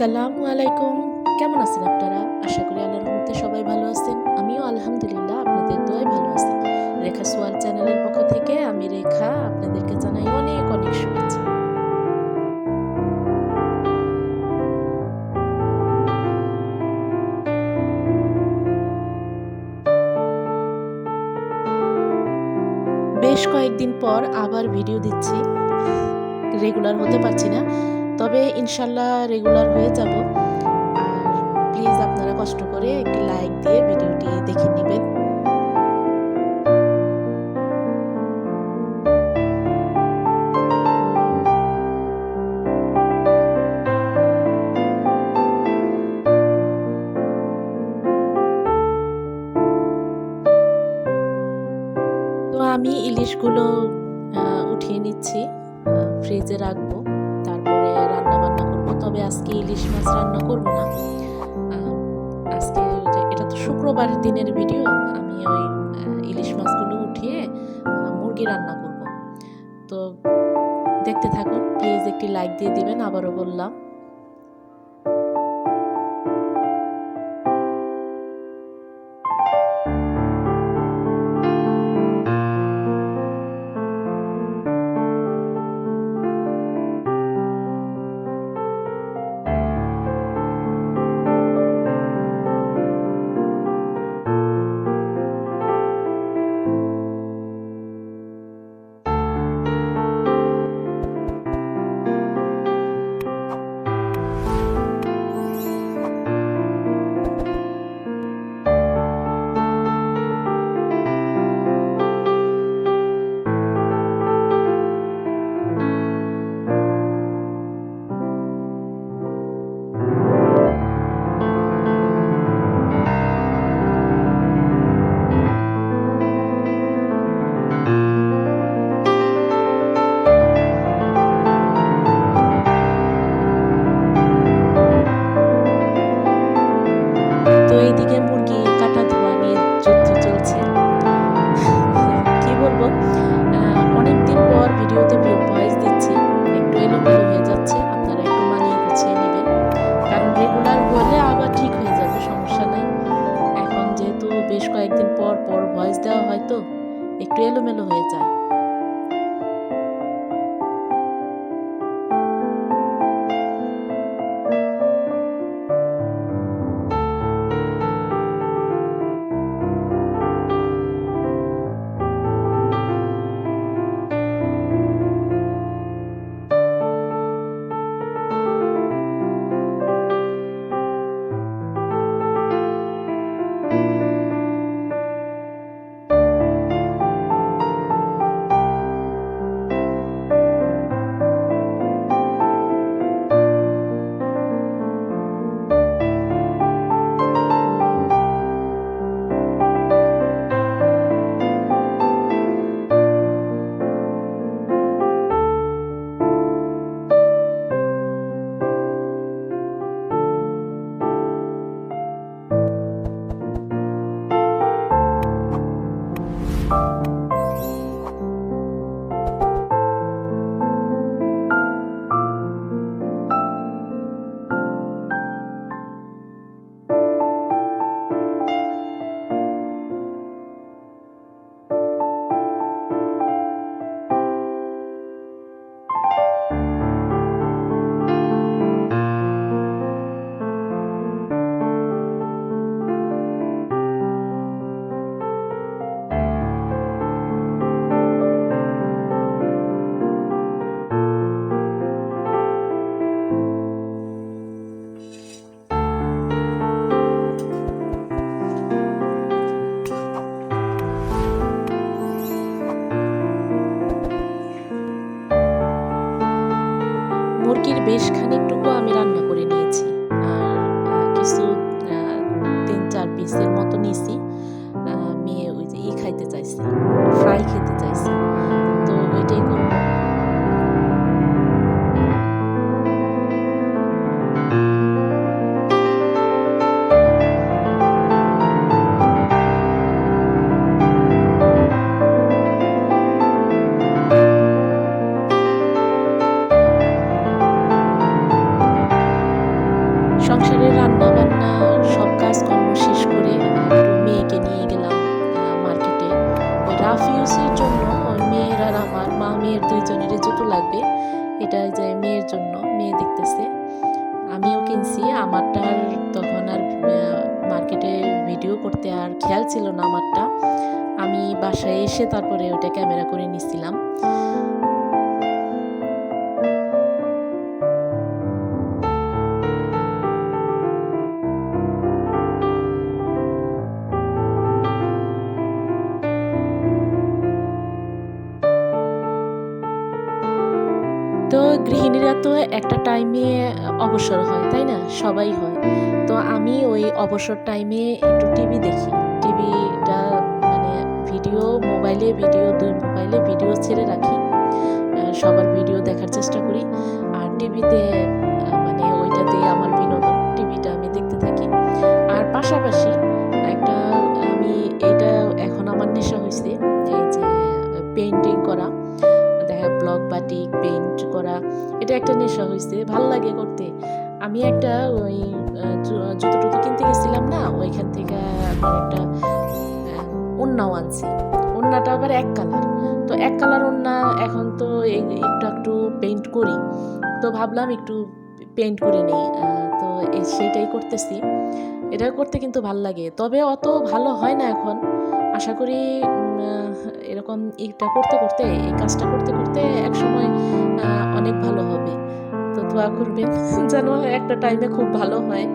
আসসালামু আলাইকুম। কেমন আছেন আপনারা? আশা করি আল্লাহর রহমতে সবাই ভালো আছেন। আমিও আলহামদুলিল্লাহ আপনাদের দোয়াই ভালো আছি। রেখা সোয়াল চ্যানেলের পক্ষ থেকে আমি রেখা আপনাদেরকে জানাই অনেক অনেক শুভেচ্ছা। বেশ কয়েকদিন পর আবার ভিডিও দিচ্ছি। রেগুলার হতে পারছি না। তবে ইনশাল্লাহ রেগুলার হয়ে যাব। আর প্লিজ আপনারা কষ্ট করে একটি লাইক দিয়ে ভিডিওটি দেখে নেবেন। আমি ইলিশগুলো উঠিয়ে নিচ্ছি ফ্রিজে রাখব। তবে আজকে ইলিশ মাছ রান্না করব না। আজকে এটা তো শুক্রবার দিনের ভিডিও আমি ওই ইলিশ মাছগুলো উঠিয়ে মুরগি রান্না করব। তো দেখতে থাকুন প্লিজ একটি লাইক দিয়ে দিবেন, আবারও বললাম। একটু এলোমেলো হয়ে যায়। মুরগির বেশ খানিকটুকু আমি রান্না করে নিয়েছি। আর কিছু তিন চার পিসের মতো নিয়েছি মেয়ে ওই যে ই খাইতে চাইছি ফ্রাই খেতে চাইছে। এটা যে মেয়ের জন্য, মেয়ে দেখতেছে। আমিও কিনছি, আমারটার তখন আর মার্কেটে ভিডিও করতে আর খেয়াল ছিল না আমারটা। আমি বাসায় এসে তারপরে ওটা ক্যামেরা করে নিছিলাম। তো গৃহিণীরা তো একটা টাইমে অবসর হয়, তাই না? সবাই হয়। তো আমি ওই অবসর টাইমে একটু টিভি দেখি। টিভিটা মানে ভিডিও মোবাইলে ভিডিও দুই মোবাইলে ভিডিও ছেড়ে রাখি। সবার ভিডিও দেখার চেষ্টা করি। আর টিভিতে নেশা হয়েছে ভালো লাগে করতে। আমি একটা ওই জুতো টুতো কিনতে গেছিলাম না ওইখান থেকে আমার একটা আহ, ওড়নাও আনছি। ওড়নাটা আবার এক কালার। তো এক কালার ওড়না এখন তো একটু একটু পেন্ট করি। তো ভাবলাম একটু পেন্ট করে নিই তো সেইটাই করতেছি। এটা করতে কিন্তু ভালো লাগে। তবে অত ভালো হয় না এখন। আশা করি এরকম এটা করতে করতে এই কাজটা করতে করতে একসময় অনেক ভালো হবে। তো দোয়া করবেন যেন একটা টাইমে খুব ভালো হয়।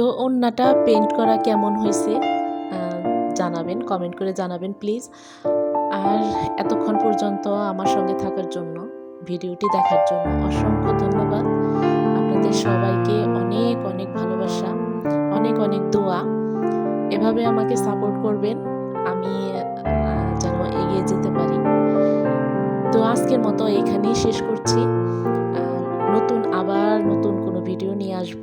তো ওড়নাটা পেন্ট করা কেমন হয়েছে জানাবেন কমেন্ট করে জানাবেন প্লিজ আর এতক্ষণ পর্যন্ত আমার সঙ্গে থাকার জন্য, ভিডিওটি দেখার জন্য অসংখ্য ধন্যবাদ। আপনাদের সবাইকে অনেক অনেক ভালোবাসা, অনেক অনেক দোয়া। এভাবে আমাকে সাপোর্ট করবেন, আমি যেন এগিয়ে যেতে পারি। তো আজকের মতো এখানেই শেষ করছি। নতুন আবার নতুন কোনো ভিডিও নিয়ে আসব।